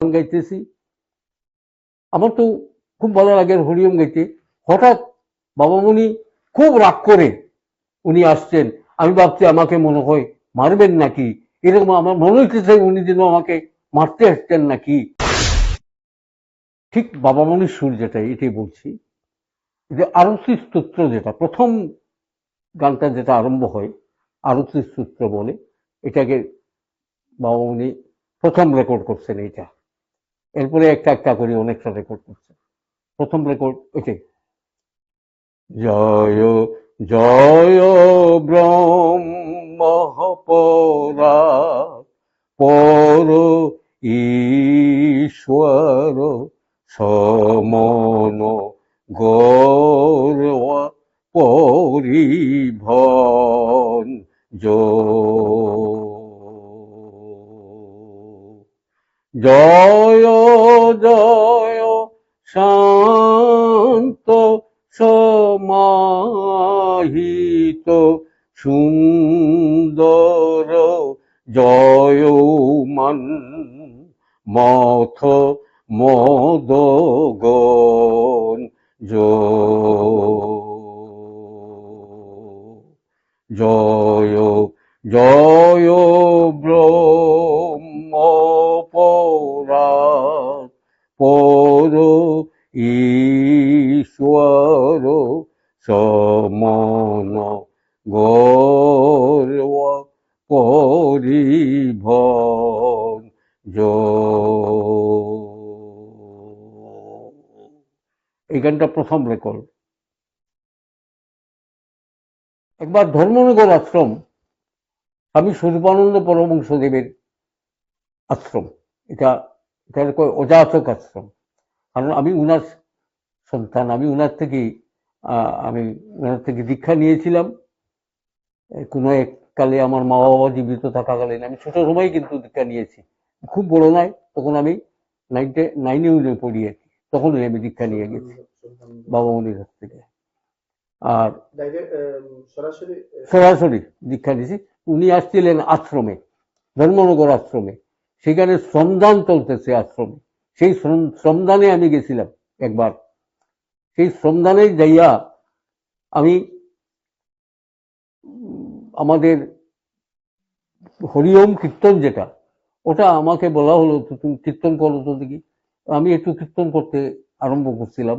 গান গাইতেছি। আমার তো খুব ভালো লাগে হরিওম গাইতে। হঠাৎ বাবামণি খুব রাগ করে উনি আসছেন। আমি ভাবছি আমাকে মনে হয় মারবেন নাকি? এরকম আমার মনে হইতেছে উনি যেন আমাকে মারতে আসছেন নাকি। ঠিক বাবামণির সুর যেটা, এটাই বলছি। যে আরতি স্তোত্র যেটা, প্রথম গানটা যেটা আরম্ভ হয়, আরতি স্তোত্র বলে, এটাকে বাবামণি প্রথম রেকর্ড করছেন এইটা। এরপরে একটা একটা করে অনেকটা রেকর্ড করছে। প্রথম রেকর্ড এটাই জয় জয় ব্রহ্মপরা পর ঈশ্বর সমন গৌরব পরিভন জয় জয় জয় শান্ত সমাহিত সুন্দর জয় মান মথ মদগণ জয় জয় ব্রহ্মপরা পর ঈশ্বর সমন পরিভন এই গানটা প্রথম রেকর্ড একবার ধর্মনগর আশ্রম, স্বামী স্বরূপানন্দ পরমংশদেবের আশ্রম। এটা এটা কয় অজাচক আশ্রম। কারণ আমি উনার সন্তান আমি উনার থেকে আমি উনার থেকে দীক্ষা নিয়েছিলাম। কোনো এক কালে আমার মা বাবা জীবিত থাকাকালীন আমি ছোট সময় কিন্তু দীক্ষা নিয়েছি। খুব বড় নয় তখন আমি নাইনটে নাইনে উইনে পড়ি আর কি তখনই আমি দীক্ষা নিয়ে গেছি। বাবা মনির কাছ থেকে। আর সরাসরি সরাসরি দীক্ষা নিয়েছি। উনি আসছিলেন আশ্রমে ধর্মনগর আশ্রমে। সেখানে শ্রমদান চলতেছে আশ্রমে। সেই শ্রমদানে আমি গেছিলাম একবার। সেই শ্রমদানে যাইয়া আমি আমাদের হরিওম কীর্তন যেটা, ওটা আমাকে বলা হলো তুমি কীর্তন করো তো দেখি। আমি একটু কীর্তন করতে আরম্ভ করছিলাম।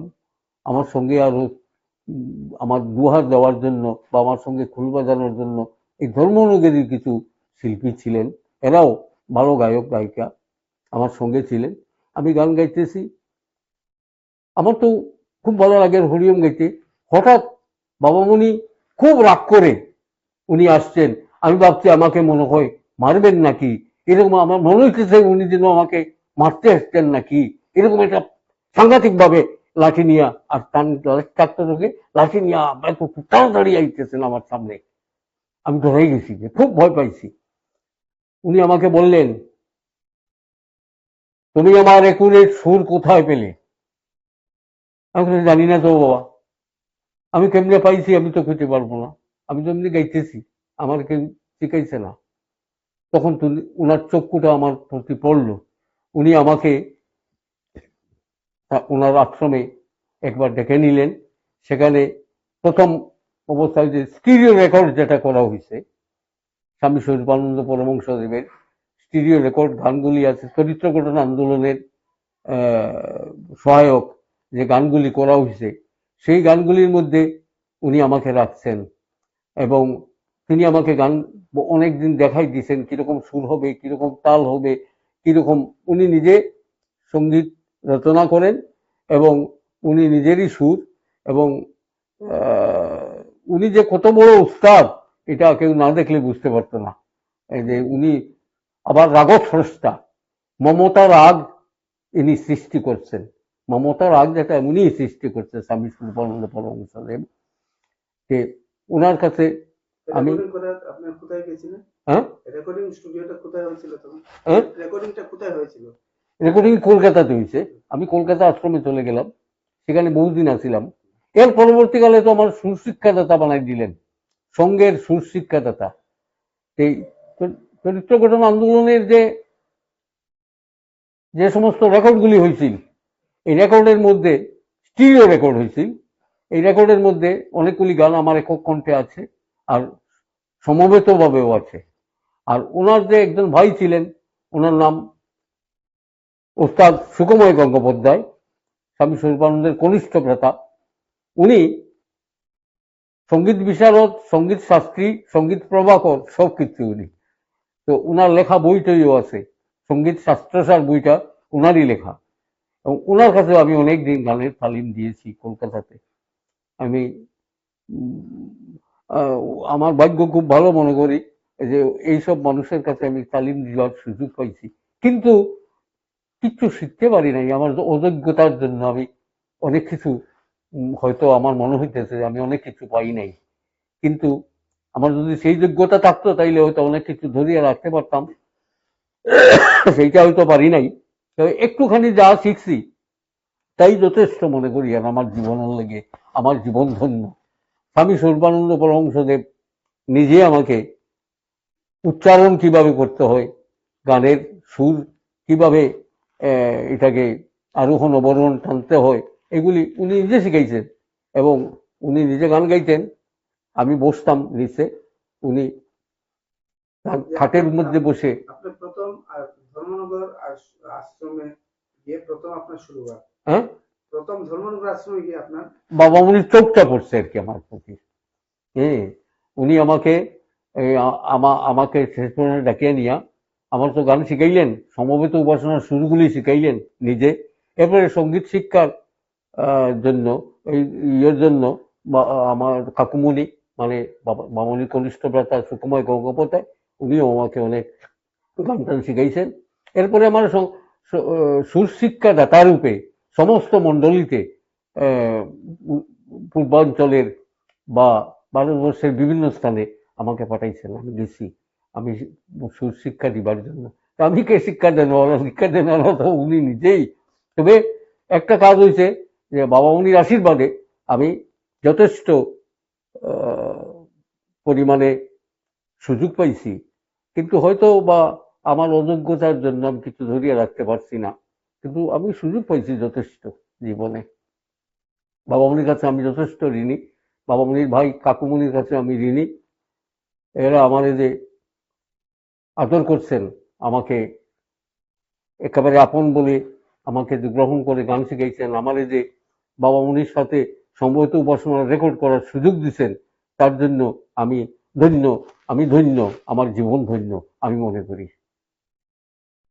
আমার সঙ্গে আরও আমার দুহার দেওয়ার জন্য বা আমার সঙ্গে খুল বাজানোর জন্য এই ধর্মনগরীর কিছু শিল্পী ছিলেন। এরাও ভালো গায়ক, গায়িকা আমার সঙ্গে ছিলেন। আমি গান গাইতেছি। আমার তো খুব ভালো লাগে হরিওম গাইতে। হঠাৎ বাবামণি খুব রাগ করে উনি আসছেন। আমি ভাবছি আমাকে মনে হয় মারবেন নাকি? এরকম আমার মনে হইতেছে উনি যেন আমাকে মারতে আসছেন নাকি? এরকম একটা সাংঘাতিক ভাবে লাঠি নিয়ে আর টান চারটে লোকে লাঠি নিয়ে তাড়াতাড়ি আইতেছেন আমার সামনে। আমি ধরে গেছি, খুব ভয় পাইছি। উনি আমাকে বললেন, তুমি আমার একুরের সুর কোথায় পেলে? আমি জানি না তো বাবা। আমি কেমনে পাইছি আমি তো খুঁজে পারব না। আমি তো এমনি গাইতেছি, আমার কেউ শিখাইছে না। তখন তুমি ওনার চক্ষুটা আমার প্রতি পড়ল। উনি আমাকে ওনার আশ্রমে একবার ডেকে নিলেন। সেখানে প্রথম অবস্থায় যে স্টিরিও রেকর্ড যেটা করা হয়েছে স্বামী স্বরূপানন্দ পরমংশদেবের স্টিরিও রেকর্ড, গানগুলি আছে, চরিত্র ঘটনা আন্দোলনের সহায়ক যে গানগুলি করা হয়েছে, সেই গানগুলির মধ্যে উনি আমাকে রাখছেন এবং তিনি আমাকে গান অনেক দিন দেখাই দিয়েছেন, কীরকম সুর হবে, কীরকম তাল হবে, কীরকম উনি নিজে সংগীত রচনা করেন এবং উনি নিজেরই সুর এবং উনি যে কত বড় উস্তাদ এটা কেউ না দেখলে বুঝতে পারতো না। এই যে উনি আবার রাগত স্রষ্টা মমতা রাগ ইনি সৃষ্টি করছেন। মমতা রাগ যেটা উনি সৃষ্টি করছেন স্বামী সুরপানন্দ পরমহংসদেব যে ওনার কাছে আমি- রেকর্ডিং হ্যাঁ? হ্যাঁ? রেকর্ডিং কলকাতাতে হয়েছে। আমি কলকাতা আশ্রমে চলে গেলাম। সেখানে বহুদিন আছিলাম। এর পরবর্তীকালে তো আমার সুশিক্ষাদাতা বানাই দিলেন। সঙ্গের সুশিক্ষাদাতা। এই চরিত্র গঠন আন্দোলনের যে যে সমস্ত রেকর্ডগুলি হয়েছিল এই রেকর্ডের মধ্যে স্টিরিও রেকর্ড হয়েছিল এই রেকর্ডের মধ্যে অনেকগুলি গান আমার একক কণ্ঠে আছে আর সমবেতভাবেও আছে। আর ওনার যে একজন ভাই ছিলেন, ওনার নাম ওস্তাদ সুকময় গঙ্গোপাধ্যায়, স্বামী স্বরূপানন্দের কনিষ্ঠ ভ্রাতা, উনি সংগীত বিশারদ, সংগীত শাস্ত্রী, সংগীত প্রভাকর, সব কিছু উনি। তো উনার লেখা বইটাইও আছে। সংগীত শাস্ত্রসার বইটা উনারই লেখা। এবং ওনার কাছে আমি অনেক দিন গানের তালিম দিয়েছি কলকাতাতে। আমি আমার ভাগ্য খুব ভালো মনে করি যে এইসব মানুষের কাছে আমি তালিম দেওয়ার সুযোগ পাইছি। কিন্তু কিচ্ছু শিখতে পারি নাই। আমার অযোগ্যতার জন্য আমি অনেক কিছু হয়তো আমার মনে হইতেছে আমি অনেক কিছু পাই নাই। কিন্তু আমার যদি সেই যোগ্যতা থাকতো, তাইলে হয়তো অনেক কিছু ধরিয়ে রাখতে পারতাম। সেইটা হয়তো পারি নাই। তবে একটুখানি যা শিখছি, তাই যথেষ্ট মনে করি আর আমার জীবনের লেগে, আমার জীবন ধন্য। স্বামী সর্বানন্দ পরমংসদেব নিজে আমাকে উচ্চারণ কীভাবে করতে হয়, গানের সুর কীভাবে এটাকে আরোহণ অবরোহণ টানতে হয় এগুলি উনি নিজে শিখাইছেন এবং উনি নিজে গান গাইতেন। আমি বসতাম নিচে উনি খাটের মধ্যে বসে। প্রথম ধর্মনগর আশ্রমে গিয়ে প্রথম আপনার শুরুয়াত। হ্যাঁ? প্রথম ধর্মনগর আশ্রমে গিয়ে আপনার বাবা উনি চোখটা পড়ছে আর কি আমার প্রতি। হ্যাঁ উনি আমাকে আমাকে শেষ পর্যন্ত ডাকিয়ে নিয়া আমার তো গান শিখাইলেন সমবেত উপাসনার শুরুগুলি শিখাইলেন নিজে। এরপরে সংগীত শিক্ষার জন্য এই ইয়ের জন্য আমার কাকুমণি মানে মামনি কনিষ্ঠ ভ্রাতা সুকুময় গঙ্গোপাধ্যায় উনিও আমাকে অনেক গান টান শিখাইছেন। এরপরে আমার স- স- আহ, সুরশিক্ষাদাতা রূপে সমস্ত মণ্ডলীতে পূর্বাঞ্চলের বা ভারতবর্ষের বিভিন্ন স্থানে আমাকে পাঠাইছেন আমি গেছি। আমি সুর শিক্ষা দিবার জন্য। আমি কে শিক্ষা দেন? শিক্ষা দেন উনি নিজেই। তবে একটা কাজ হয়েছে যে বাবা উনির আশীর্বাদে আমি যথেষ্ট পরিমাণে সুযোগ পাইছি। কিন্তু হয়তো বা আমার অযোগ্যতার জন্য আমি কিছু ধরিয়ে রাখতে পারছি না। কিন্তু আমি সুযোগ পাইছি যথেষ্ট জীবনে। বাবা বাবামণির কাছে আমি যথেষ্ট ঋণী। বাবা বাবামণির ভাই কাকুমণির কাছে আমি ঋণী। এরা আমার যে আদর করছেন, আমাকে একেবারে আপন বলে আমাকে যে গ্রহণ করে গান শিখাইছেন, আমার এই যে বাবামণির সাথে সম্ভবত উপাসনা রেকর্ড করার সুযোগ দিচ্ছেন তার জন্য আমি ধন্য আমি ধন্য, আমার জীবন ধন্য, আমি মনে করি।